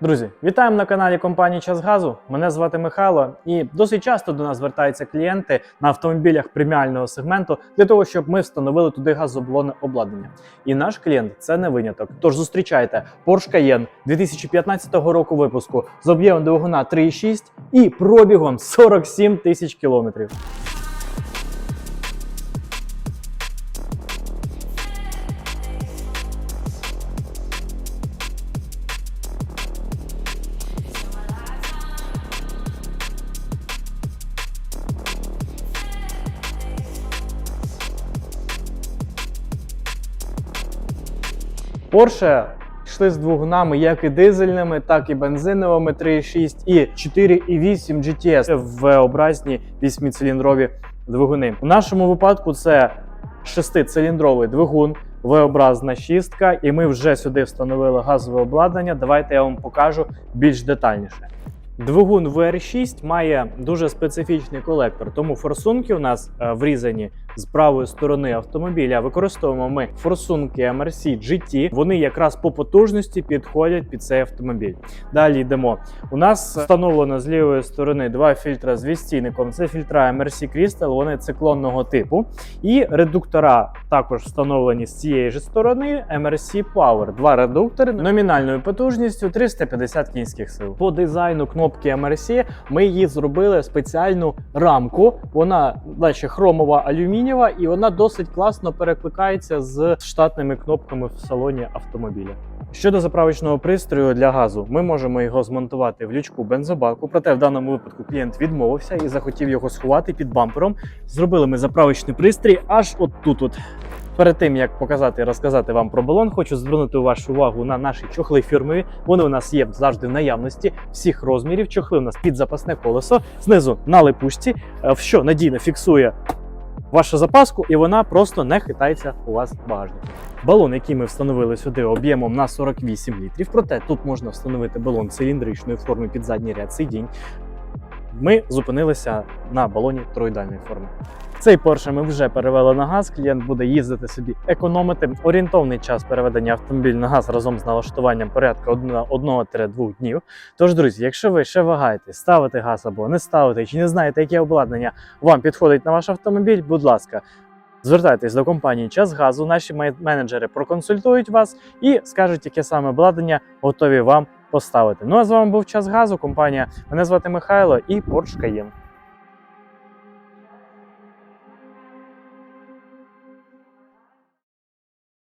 Друзі, вітаємо на каналі компанії Час Газу. Мене звати Михайло, і досить часто до нас звертаються клієнти на автомобілях преміального сегменту для того, щоб ми встановили туди газоблонне обладнання. І наш клієнт це не виняток. Тож зустрічайте Porsche Cayenne 2015 року випуску з об'ємом двигуна 3,6 і пробігом 47 тисяч кілометрів. Porsche йшли з двигунами як і дизельними, так і бензиновими 3,6 і 4,8 GTS в V-образні 8-циліндрові двигуни. У нашому випадку це 6-циліндровий двигун, V-образна шістка, і ми вже сюди встановили газове обладнання. Давайте я вам покажу більш детальніше. Двигун VR6 має дуже специфічний колектор, тому форсунки у нас е, врізані з правої сторони автомобіля. Використовуємо ми форсунки MRC GT. Вони якраз по потужності підходять під цей автомобіль. Далі йдемо. У нас встановлено з лівої сторони два фільтра з відстійником. Це фільтра MRC Crystal, вони циклонного типу. І редуктора також встановлені з цієї ж сторони MRC Power. Два редуктори номінальною потужністю 350 кінських сил. По дизайну кнопки MRC ми її зробили спеціальну рамку. Вона, наче хромова алюмінієва, і вона досить класно перекликається з штатними кнопками в салоні автомобіля. Щодо заправочного пристрою для газу, ми можемо його змонтувати в лючку бензобаку. Проте в даному випадку клієнт відмовився і захотів його сховати під бампером. Зробили ми заправочний пристрій аж от тут. От. Перед тим як показати і розказати вам про балон, хочу звернути вашу увагу на наші чохли фірмові. Вони у нас є завжди в наявності всіх розмірів. Чохли у нас під запасне колесо, знизу на липучці, е, що надійно фіксує вашу запаску, і вона просто не хитається у вас в багажнику. Балон, який ми встановили сюди об'ємом на 48 літрів. Проте тут можна встановити балон циліндричної форми під задній ряд сидінь. Ми зупинилися на балоні троїдальної форми. Цей Porsche ми вже перевели на газ. Клієнт буде їздити собі, економити. Орієнтовний час переведення автомобіля на газ разом з налаштуванням порядка 1-2 днів. Тож, друзі, якщо ви ще вагаєтесь, ставити газ або не ставити, чи не знаєте, яке обладнання вам підходить на ваш автомобіль, будь ласка. Звертайтесь до компанії Час Газу. Наші менеджери проконсультують вас і скажуть, яке саме обладнання готові вам поставити. Ну а з вами був Час Газу. Компанія мене звати Михайло і Porsche Cayenne.